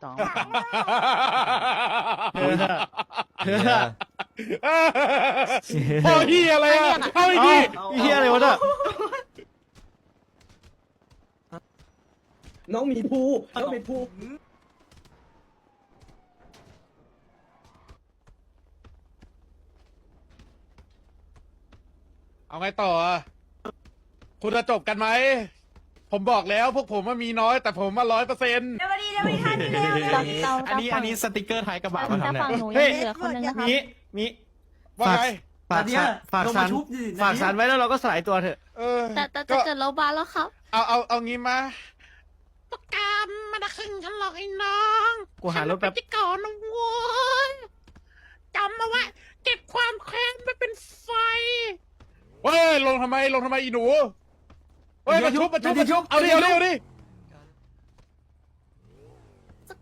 พี่ตองเออเออพอที่อะไรอะเอาอีกเอ้าทีเฮียอะไรวะเนี่ย น้องหมีภูน้องหมีภูเอาไงต่ออะคุณจะจบกันไหม ผมบอกแล้วพวกผมว่ามีน้อยแต่ผมมาร้อยเปอร์เซ็นต์ เดี๋ยวมาดี เดี๋ยวมาดีท่านเร็วเร็วเราอันนี้อันนี้สติกเกอร์ท้ายกระบะมาทำเนี่ยฝั่งหนูยังเหลือคนนึงนะคะมีมีว่าไงฝากซันฝากซันฝากซันไว้แล้วเราก็สลายตัวเถอะแต่แต่จะเกิดเราบาแล้วครับ เอาเอาเอางี้มาปากกามมันจะขึ้นฉันหรอกไอ้น้องกูหารถแป๊บฉันเป็นพิธีกรนะว้ยจำมาว่าเก็บความแค้นไม่เป็นไฟเฮ้ยลงทำไมลงทำไมอีหนูเฮ้ยมาชุบมาชุบมาชุบเอาดิเอาดิเอาดิ